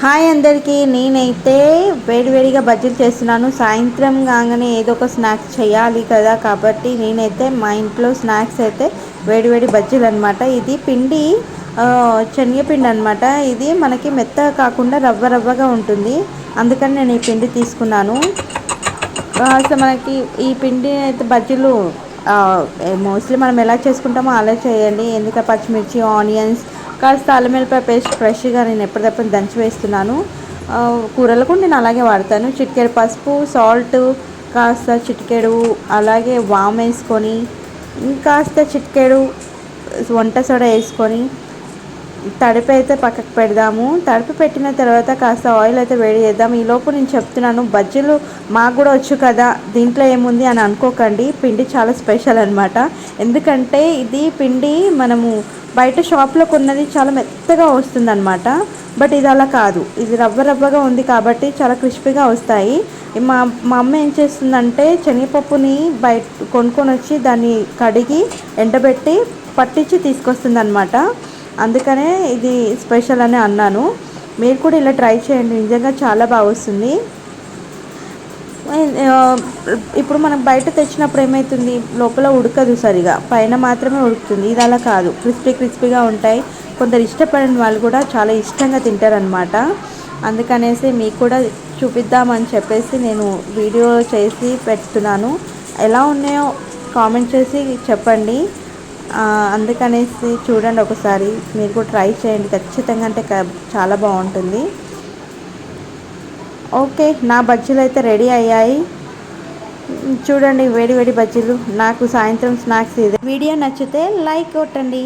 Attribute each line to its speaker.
Speaker 1: Hi అందరికీ నేనైతే వేడివేడిగా బజ్జీలు చేస్తున్నాను. సాయంత్రం కాగానే ఏదో ఒక స్నాక్స్ చేయాలి కదా కాబట్టి నేనైతే మా ఇంట్లో స్నాక్స్ అయితే వేడివేడి బజ్జీలు అనమాట ఇది పిండి శనగపిండి అనమాట ఇది మనకి మెత్తగా కాకుండా రవ్వ రవ్వగా ఉంటుంది. అందుకని నేను ఈ పిండి తీసుకున్నాను. అసలు మనకి ఈ పిండి అయితే బజ్జీలు మోస్ట్లీ మనం ఎలా చేసుకుంటామో అలా చేయండి. ఎందుకంటే పచ్చిమిర్చి ఆనియన్స్ కాస్త అల్లం వెల్లిపాయ పేస్ట్ ఫ్రెష్గా నేను ఎప్పటికప్పుడు దంచి వేస్తున్నాను. కూరలకు నేను అలాగే వాడతాను. చిటికెడు పసుపు సాల్ట్ కాస్త చిటికెడు అలాగే వామ్ వేసుకొని ఇంకాస్త చిటికెడు వంట సోడా వేసుకొని తడిపి అయితే పక్కకు పెడదాము. తడిపి పెట్టిన తర్వాత కాస్త ఆయిల్ అయితే వేడి చేద్దాం. ఈలోపు నేను చెప్తున్నాను బజ్జీలు మాకు కూడా వచ్చు కదా దీంట్లో ఏముంది అని అనుకోకండి. పిండి చాలా స్పెషల్ అనమాట ఎందుకంటే ఇది పిండి మనము బయట షాప్లో కొన్నది చాలా మెత్తగా వస్తుంది అనమాట బట్ ఇది అలా కాదు. ఇది రవ్వ రవ్వగా ఉంది కాబట్టి చాలా క్రిస్పీగా వస్తాయి. మా మా అమ్మ ఏం చేస్తుందంటే శనగపప్పుని బయట కొనుక్కొని వచ్చి దాన్ని కడిగి ఎండబెట్టి పట్టించి తీసుకొస్తుంది అనమాట అందుకనే ఇది స్పెషల్ అని అన్నాను. మీరు కూడా ఇలా ట్రై చేయండి. నిజంగా చాలా బాగా వస్తుంది. ఇప్పుడు మనం బయట తెచ్చినప్పుడు ఏమవుతుంది లోపల ఉడకదు సరిగా. పైన మాత్రమే ఉడుకుతుంది. ఇది అలా కాదు. క్రిస్పీ క్రిస్పీగా ఉంటాయి. కొందరు ఇష్టపడిన వాళ్ళు కూడా చాలా ఇష్టంగా తింటారనమాట అందుకనేసి మీకు కూడా చూపిద్దామని చెప్పేసి నేను వీడియో చేసి పెడుతున్నాను. ఎలా ఉన్నాయో కామెంట్ చేసి చెప్పండి. అందుకనేసి చూడండి ఒకసారి. మీరు కూడా ట్రై చేయండి. ఖచ్చితంగా అంటే చాలా బాగుంటుంది. ఓకే నా బజ్జీలు అయితే రెడీ అయ్యాయి. చూడండి వేడి వేడి బజ్జీలు. నాకు సాయంత్రం స్నాక్స్ ఇది. వీడియో నచ్చితే లైక్ కొట్టండి.